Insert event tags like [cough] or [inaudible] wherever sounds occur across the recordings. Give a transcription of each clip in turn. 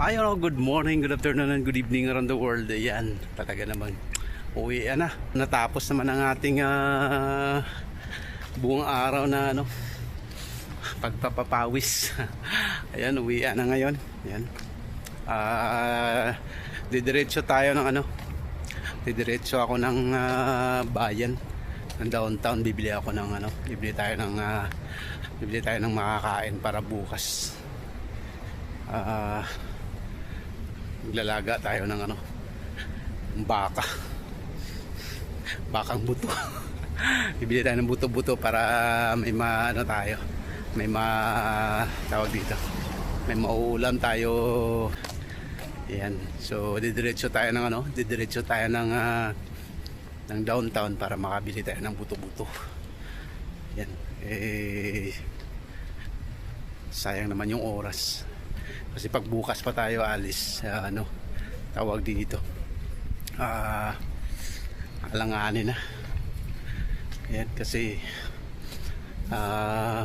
Ayun, good morning, good afternoon, and good evening around the world. Ayan, talaga naman. Uwi na. Natapos naman ang ating ah, buong araw na ano, pagpapapawis. [laughs] Ayan, uwi na ngayon. Ayan. Ah, didiretso tayo ng ano, didiretso ako ng ah, bayan ng downtown. Bibili ako ng ano, bibili tayo ng ah, bibili tayo ng makakain para bukas. Ah, maglalaga tayo ng ano baka. Bakang buto. [laughs] Bibili tayo ng buto-buto para may ma ano tayo may ma tawag dito. May mauulam tayo. Yan so didiretso tayo ng ano didiretso tayo ng ah, ng downtown para makabili tayo ng buto-buto. Yan eh sayang naman yung oras kasi pag bukas pa tayo alis sa ano tawag dito ah alanganin na. Yan kasi ah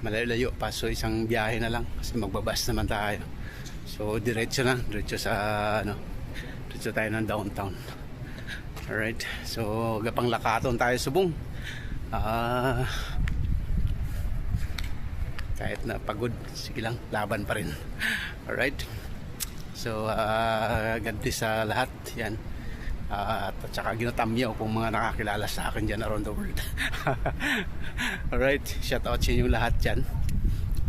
malayo-layo pa. So isang biyahe na lang. Kasi magbabas naman tayo. So diretso na. Diretso sa ano diretso tayo ng downtown. Alright. So gapang lakaton tayo subong. Ah kahit na pagod sige lang laban pa rin. [laughs] Alright? So uh, ganti sa lahat. Yan. Ah, at saka ginatamyaw kung mga nakakilala sa akin dyan around the world. [laughs] Alright? Shout out sa inyo lahat dyan.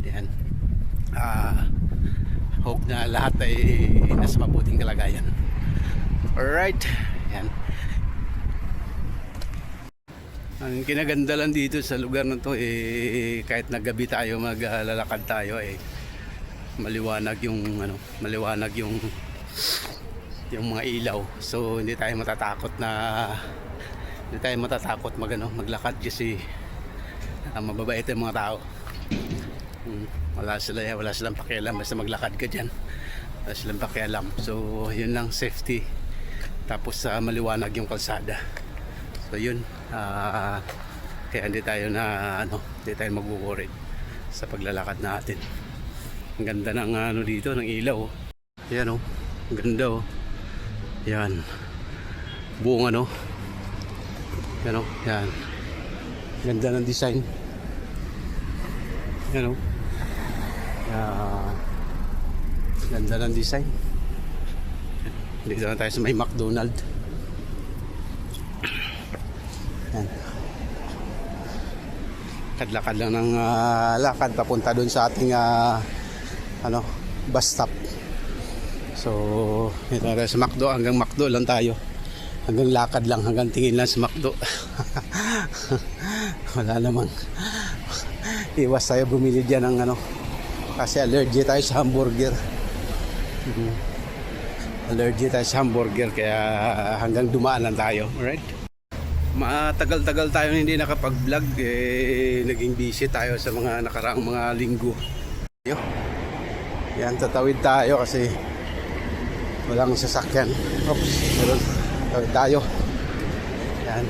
Yan. Ah, hope na lahat ay nasa mabuting kalagayan. Alright? Yan ang kinaganda lang dito sa lugar na to eh kahit naggabi tayo maglalakad tayo eh maliwanag yung ano maliwanag yung yung mga ilaw. So hindi tayo matatakot na hindi tayo matatakot mag ano, maglakad kasi uh, mababait yung mga tao. Hmm, wala sila wala silang pakialam basta maglakad ka diyan wala silang pakialam. So yun lang safety. Tapos sa maliwanag yung kalsada So yun, ah, kaya hindi tayo na ano, hindi tayo magwo-worry sa paglalakad natin. Ang ganda ng ano dito, ng ilaw. oh. Yan oh, ang ganda oh. Yan. Buong ano. Yan oh, yan. Ganda ng design. Yan oh. Yan. Ganda ng design. Dito na tayo sa may McDonald. Yan. Kadlakad lang ng ah, lakad papunta doon sa ating ah, ano, bus stop. So, ito na sa McDo. Hanggang McDo lang tayo. Hanggang lakad lang, hanggang tingin lang sa McDo. [laughs] Wala namang. Iwas tayo bumili dyan ng ano. Kasi allergy tayo sa hamburger. [laughs] Allergy tayo sa hamburger kaya hanggang dumaan lang tayo. Alright? Matagal-tagal tayo hindi nakapag-vlog eh naging busy tayo sa mga nakaraang mga linggo. Yan tatawid tayo kasi walang sasakyan. Oops, meron. Tawid tayo. Yan.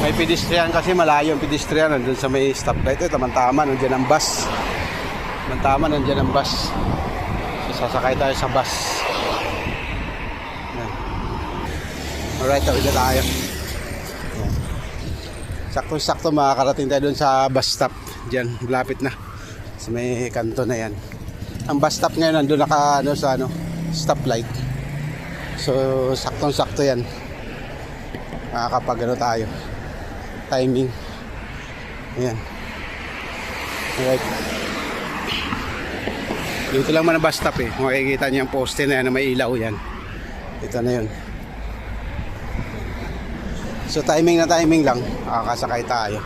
May pedestrian kasi malayo ang pedestrian nandun sa may stoplight. Eh, tamang-tama, nandiyan ang bus. Tamang-tama, nandiyan ang bus. So, sasakay tayo sa bus. Yan. Alright, tawid na tayo. Sakto-sakto makakarating tayo dun sa bus stop. Diyan, malapit na. Sa may kanto na yan. Ang bus stop ngayon nandun naka ano, sa ano, stoplight. So, saktong-sakto yan. Makakapag ano tayo. Timing. Ayan. Alright. Dito lang man ang bus stop eh. Makikita niyo ang poste na yan na may ilaw yan. Ito na yun. So timing na timing lang. Makakasakay tayo.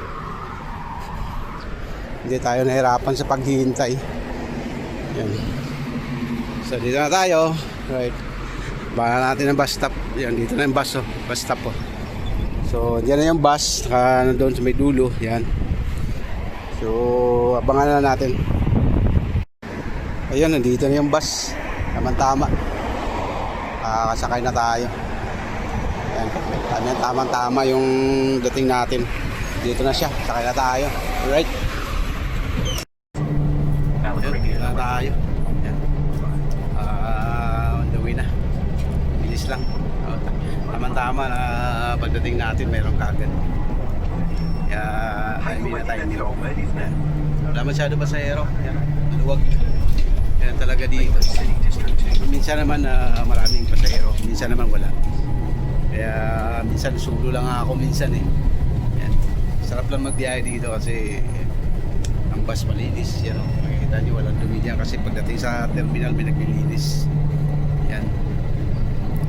Hindi tayo nahirapan sa paghihintay. Yan. So dito na tayo. Right. Baka natin ang bus stop. Yan, dito na yung bus oh. Bus stop oh. So, diyan na yung bus. Naka doon sa may dulo. Yan. So, abangan na natin. Ayun, nandito na yung bus. Tama-tama. Kakasakay na tayo. Ayan, tama-tama yung dating natin. Dito na siya. Sakay na tayo. Alright. Dito na tayo. Ayan. Ah, on the way na. Bilis lang. Oh, Tama-tama na pagdating natin mayroong kagad. Kaya ay na dito. Ayan. Wala masyado pasahero. Ayan. Maluwag. Yan talaga dito. Minsan naman ah, maraming pasahero. Minsan naman wala. Kaya minsan solo lang ako minsan eh. Yan. Sarap lang magbiyahe dito kasi ang bus malinis. Yan o. Makikita nyo walang dumi dyan kasi pagdating sa terminal may naglilinis. Yan.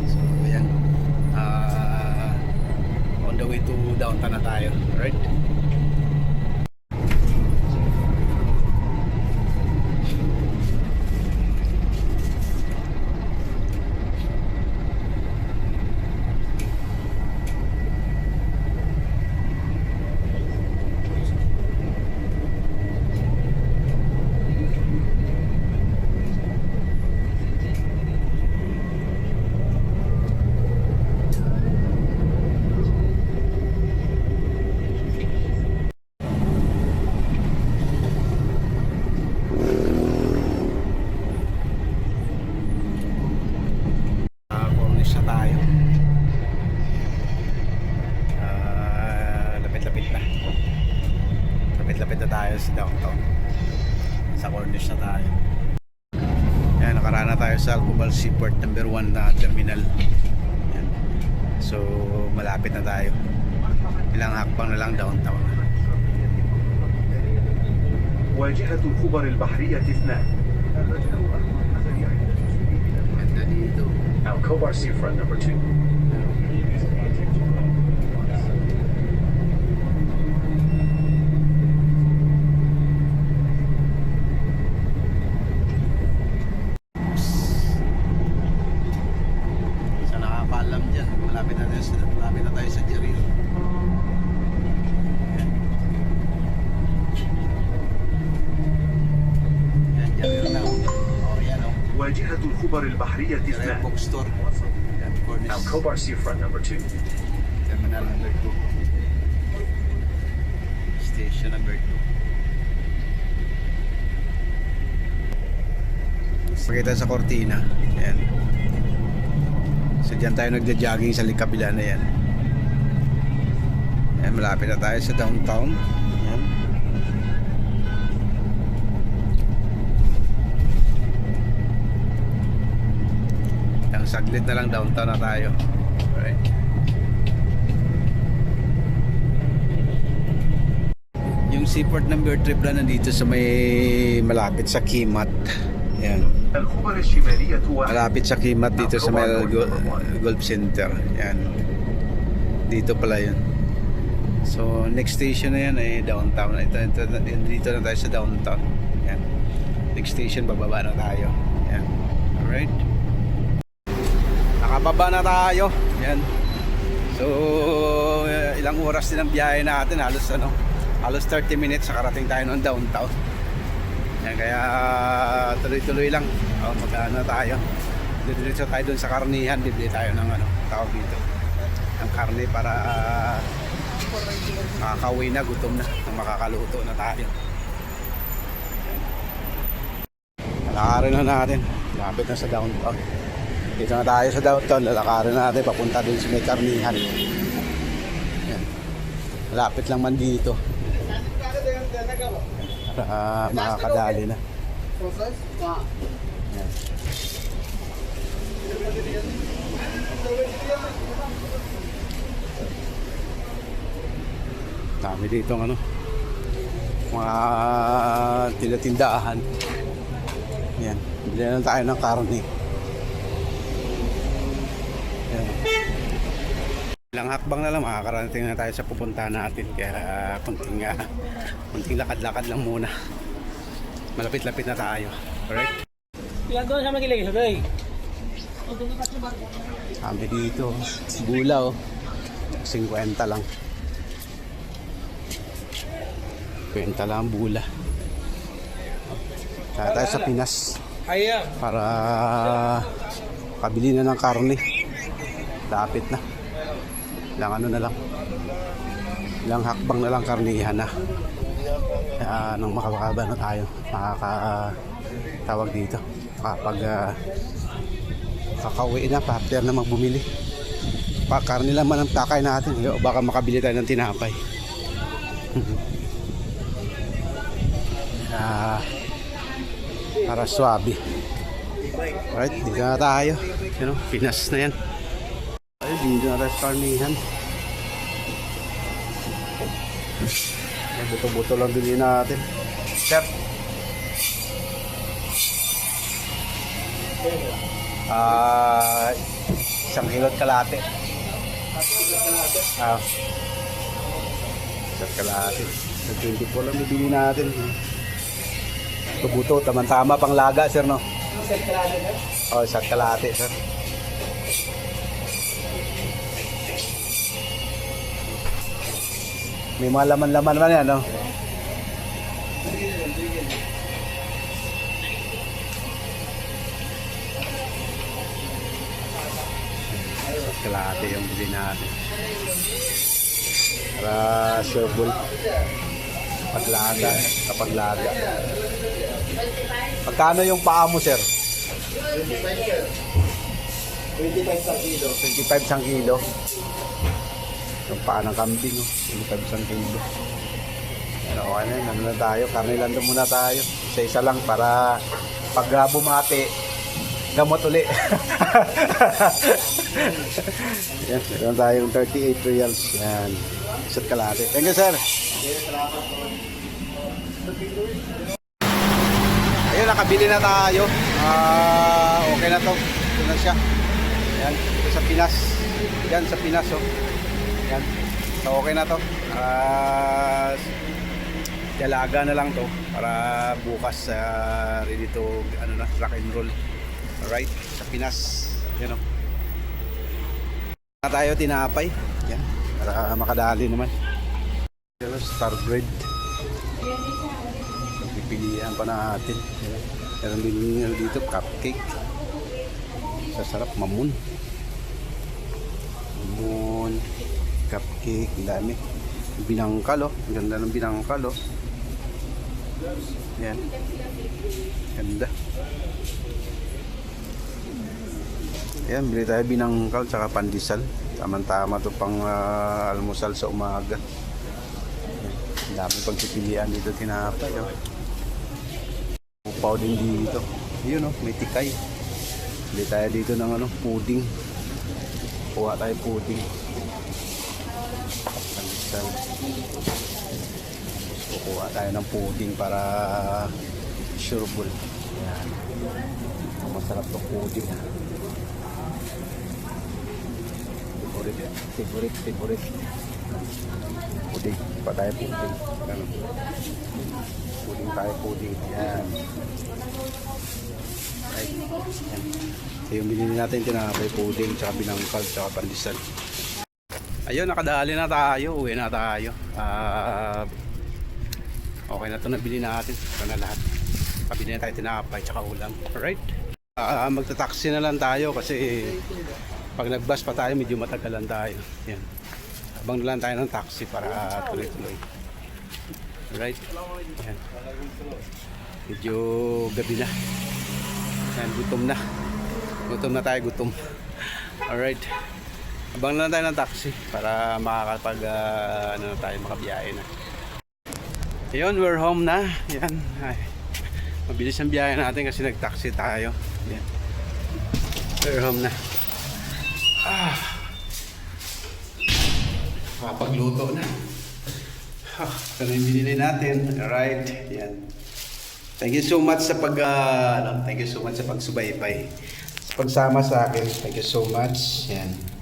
So yan. Ah, on the way to downtown na tayo. Alright? Ah, Cornish na tayo. Ah, lapit-lapit na. Lapit-lapit na tayo sa downtown. Sa Cornish na tayo. Yan, nakaraan na tayo sa Alcobar Seaport number 1 na terminal. Yan. So, malapit na tayo. Ilang hakbang na lang downtown. واجهة الخبر البحرية اثنان Alcobar Seafront number two واجهة الخبر البحرية Yan yung اثنان bookstore. Yan, Cornish. Alcobar Seafront number two Terminal number 2. Station number 2. Pakita sa Cortina. Yan. So dyan tayo nagja-jogging sa likabila na yan. Yan, malapit na tayo sa downtown. saglit na lang downtown na tayo. Alright. Yung seaport number 3 na nandito sa may malapit sa Kimat. Yan malapit sa Kimat dito sa may Gulf Center. Yan dito pala yun. So next station na yan ay downtown. Ito, ito, dito na tayo sa downtown. Yan next station bababa na tayo. Yan alright. Nakababa na tayo. Yan. So, eh, ilang oras din ang biyahe natin. Halos ano, halos 30 minutes sa karating tayo ng downtown. Yan, kaya tuloy-tuloy lang. O, mag-ano tayo. Didiretso tayo dun sa karnihan. Bibili tayo ng ano, tawag dito. Ng karne para uh, makakauwi na, gutom na. Makakaluto na tayo. Lalakarin na natin. Lapit na sa downtown. Dito na tayo sa downtown. Lalakarin na natin. Papunta dun sa may karnihan. Yan. Malapit lang man dito. Para ah, makakadali na. Yan. Dami dito ng ano mga tinatindahan. Yan. Bilhan tayo ng karne. Yan. Ilang hakbang na lang makakarating na tayo sa pupuntahan natin. Kaya kunting, uh, kunting lakad-lakad lang muna. Malapit-lapit na tayo. Alright? Doon sa magilay, sabay? Kami dito. Bula oh. 50 lang. 50 lang ang bula. Kaya tayo sa Pinas para kabili na ng karne. Lapit na. Lang ano na lang. Ilang hakbang na lang karnihan na. Kaya nang makakaba na tayo, makaka tawag dito. Kapag uh, kakauwi na, partner na magbumili. Pakarni naman ang takay natin. Yo, Baka makabili tayo ng tinapay. [laughs] Ah, para swabe. Alright, dito na tayo. Ano, Pinas na yan. Sa karnihan. Ay, buto-buto lang bilhin natin. Sir. Ah, isang kilot kalate. Ah. Isang kalate. Sa 24 lang bibili natin. Buto, tama-tama pang laga, sir, no? Oh, isang kalate, sir. May mga laman-laman naman yan, no? Kalate yung bili natin. Para sureball. Paglaga, kapag laga. Magkano yung paa mo, sir? 25 sang kilo. 25 sang kilo. Yung paa ng kambing, oh. 25 sang kilo. Ano, okay na yun. Ano na tayo? Karne lang doon muna tayo. Isa-isa lang para pag uh, bumati, gamot uli. [laughs] Yan, meron tayong 38 reals. Yan. Isa't kalate. Thank you, sir. Ayun, nakabili na tayo. Ah, okay na to. Ito na siya. Yan, sa Pinas. Yan, sa Pinas, oh. Yan. So, okay na to. Ah, dalaga na lang to para bukas ah, ready to ano na rock and roll. Alright sa Pinas. Yan o na tayo tinapay. Yan para makadali naman. Yan star bread pipilihan pa natin. Yan. meron din ano dito cupcake. Sasarap mamun mamun cupcake ang dami. Binangkal oh. Ganda ng binangkal oh. Yan ganda. Yan bili tayo binangkal tsaka pandesal. Tamang tama to pang ah, almusal sa umaga. Ang dami pagpipilian dito tinapay oh. upaw din dito. Yun oh may tikay. Bili tayo dito ng ano pudding kuha tayo pudding pandesal kukuha tayo ng pudding para sureball yan masarap to pudding favorite favorite favorite pudding pa tayo pudding Ganun. pudding tayo pudding yan ay yan ito yung binili natin tinapay pudding tsaka binangkal tsaka pandesal ayun nakadali na tayo uwi na tayo ah Okay na ito nabili natin. Ito na lahat. Pabili na tayo tinapay tsaka ulam. Alright? Ah, magta-taxi na lang tayo kasi pag nag-bus pa tayo medyo matagalan tayo. Yan. Abang na lang tayo ng taxi para tuloy-tuloy. Alright? Yan. Medyo gabi na. Yan, gutom na. Gutom na tayo, gutom. Alright. Abang na tayo ng taxi para makakapag ah, ano na tayo, makabiyahe na. Ayun, we're home na. Yan. Ay. Mabilis ang biyahe natin kasi nag-taxi tayo. Yan. We're home na. Ah. Kapagluto na. Ah, ito na yung binili natin. Alright. Yan. Thank you so much sa pag ano, thank you so much sa pagsubaybay. Sa pagsama sa akin. Thank you so much. Yan.